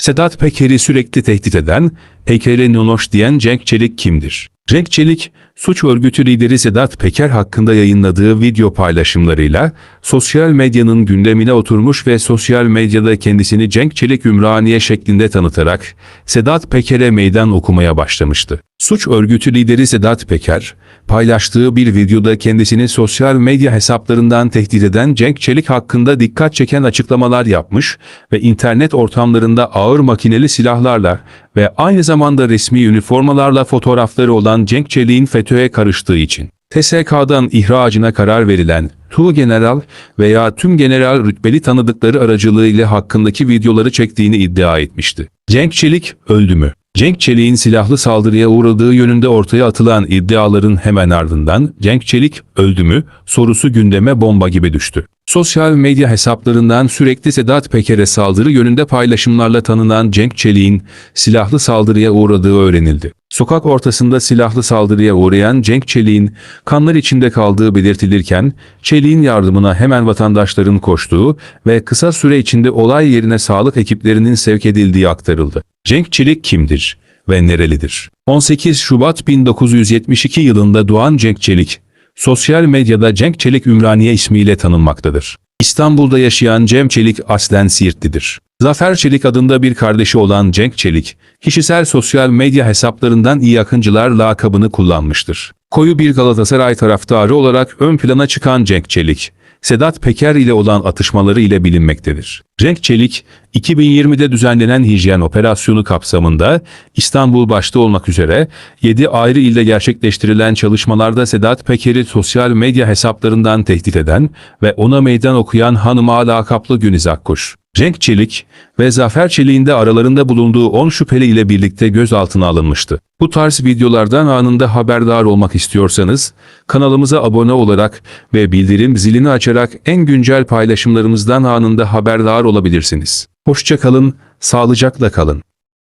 Sedat Peker'i sürekli tehdit eden, Peker'e nonoş diyen Cenk Çelik kimdir? Cenk Çelik, suç örgütü lideri Sedat Peker hakkında yayınladığı video paylaşımlarıyla sosyal medyanın gündemine oturmuş ve sosyal medyada kendisini Cenk Çelik Ümraniye şeklinde tanıtarak Sedat Peker'e meydan okumaya başlamıştı. Suç örgütü lideri Sedat Peker, paylaştığı bir videoda kendisini sosyal medya hesaplarından tehdit eden Cenk Çelik hakkında dikkat çeken açıklamalar yapmış ve internet ortamlarında ağır makineli silahlarla ve aynı zamanda resmi üniformalarla fotoğrafları olan Cenk Çelik'in FETÖ'ye karıştığı için TSK'dan ihracına karar verilen Tu General veya tüm general rütbeli tanıdıkları aracılığıyla hakkındaki videoları çektiğini iddia etmişti. Cenk Çelik öldü mü? Cenk Çelik'in silahlı saldırıya uğradığı yönünde ortaya atılan iddiaların hemen ardından Cenk Çelik öldü mü sorusu gündeme bomba gibi düştü. Sosyal medya hesaplarından sürekli Sedat Peker'e saldırı yönünde paylaşımlarla tanınan Cenk Çelik'in silahlı saldırıya uğradığı öğrenildi. Sokak ortasında silahlı saldırıya uğrayan Cenk Çelik'in kanlar içinde kaldığı belirtilirken, Çelik'in yardımına hemen vatandaşların koştuğu ve kısa süre içinde olay yerine sağlık ekiplerinin sevk edildiği aktarıldı. Cenk Çelik kimdir ve nerelidir? 18 Şubat 1972 yılında doğan Cenk Çelik, sosyal medyada Cenk Çelik Ümraniye ismiyle tanınmaktadır. İstanbul'da yaşayan Cem Çelik aslen Siirtlidir. Zafer Çelik adında bir kardeşi olan Cenk Çelik, kişisel sosyal medya hesaplarından iyi akıncılar lakabını kullanmıştır. Koyu bir Galatasaray taraftarı olarak ön plana çıkan Cenk Çelik, Sedat Peker ile olan atışmaları ile bilinmektedir. Cenk Çelik, 2020'de düzenlenen hijyen operasyonu kapsamında İstanbul başta olmak üzere 7 ayrı ilde gerçekleştirilen çalışmalarda Sedat Peker'i sosyal medya hesaplarından tehdit eden ve ona meydan okuyan hanıma lakaplı Güniz Akkuş. Cenk Çelik ve Zafer Çelik'in de aralarında bulunduğu 10 şüpheli ile birlikte gözaltına alınmıştı. Bu tarz videolardan anında haberdar olmak istiyorsanız kanalımıza abone olarak ve bildirim zilini açarak en güncel paylaşımlarımızdan anında haberdar olabilirsiniz. Hoşça kalın, sağlıcakla kalın.